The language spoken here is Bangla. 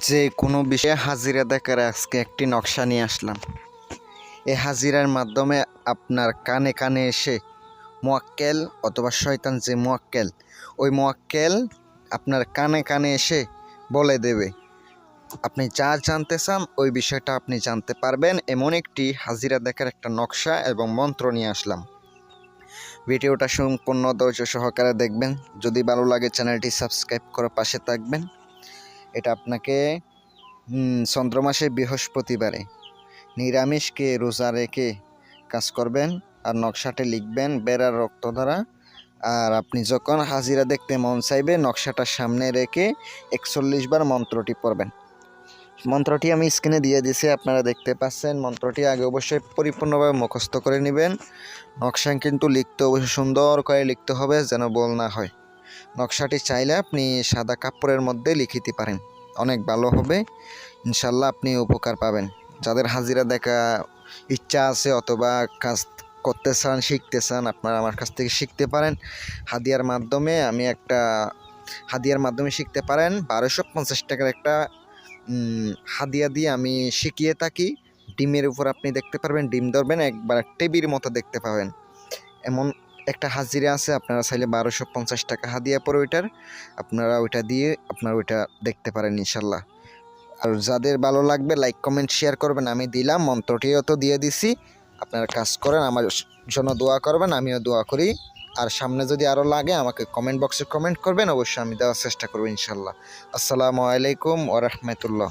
যে কোনো বিষয়ে হাজিরা দেখার আজকে একটি নকশা নিয়ে আসলাম। এই হাজিরার মাধ্যমে আপনার কানে কানে এসে মোয়াক্কেল অথবা শয়তান যে মোয়াক্কেল, ওই মোয়াক্কেল আপনার কানে কানে এসে বলে দেবে, আপনি যা জানতে চান ওই বিষয়টা আপনি জানতে পারবেন। এমন একটি হাজিরা দেখার একটা নকশা এবং মন্ত্র নিয়ে আসলাম। ভিডিওটা সম্পূর্ণ ধৈর্য সহকারে দেখবেন। যদি ভালো লাগে চ্যানেলটি সাবস্ক্রাইব করে পাশে থাকবেন। এটা আপনাকে হুম, চন্দ্রমাসে বৃহস্পতিবারে। নিরামিষকে রোজা রেখে কাজ করবেন আর নকশাতে লিখবেন বেড়ার রক্ত দ্বারা আর আপনি যখন হাজিরা দেখতে মন চাইবে নকশাটার সামনে রেখে একচল্লিশ বার মন্ত্রটি পড়বেন। মন্ত্রটি আমি স্ক্রিনে দিয়ে দিছি আপনারা দেখতে পাচ্ছেন। মন্ত্রটি আগে অবশ্যই পরিপূর্ণভাবে মুখস্থ করে নেবেন। নকশা কিন্তু লিখতে অবশ্যই সুন্দর করে লিখতে হবে যেন বল না হয়। নকশাটি চাইলে আপনি সাদা কাপড়ের মধ্যে লিখিতে পারেন। অনেক ভালো হবে। ইনশাল্লাহ আপনি উপকার পাবেন। যাদের হাজিরা দেখা ইচ্ছা আছে অথবা কাজ করতে চান, শিখতে চান, আপনারা আমার কাছ থেকে শিখতে পারেন। হাদিয়ার মাধ্যমে আমি একটা, হাদিয়ার মাধ্যমে শিখতে পারেন। বারোশো পঞ্চাশ টাকার একটা হাদিয়া দিয়ে আমি শিখিয়ে থাকি। ডিমের উপর আপনি দেখতে পারবেন, ডিম ধরবেন, একবার টেবির মতো দেখতে পাবেন। এমন একটা হাজিরা আছে, আপনারা চাইলে বারোশো পঞ্চাশ টাকা হাদিয়া পড়ে ওইটার। আপনারা ওইটা দিয়ে আপনারা ওইটা দেখতে পারেন ইনশাল্লাহ। আর যাদের ভালো লাগবে লাইক কমেন্ট শেয়ার করবেন। আমি দিলাম মন্ত্রটিও তো দিয়ে দিছি। আপনারা কাজ করেন, আমার জন্য দোয়া করবেন, আমিও দোয়া করি। আর সামনে যদি আরও লাগে, আমাকে কমেন্ট বক্সে কমেন্ট করবেন, অবশ্যই আমি দেওয়ার চেষ্টা করব ইনশাল্লাহ। আসসালামু আলাইকুম ওরহমতুল্লাহ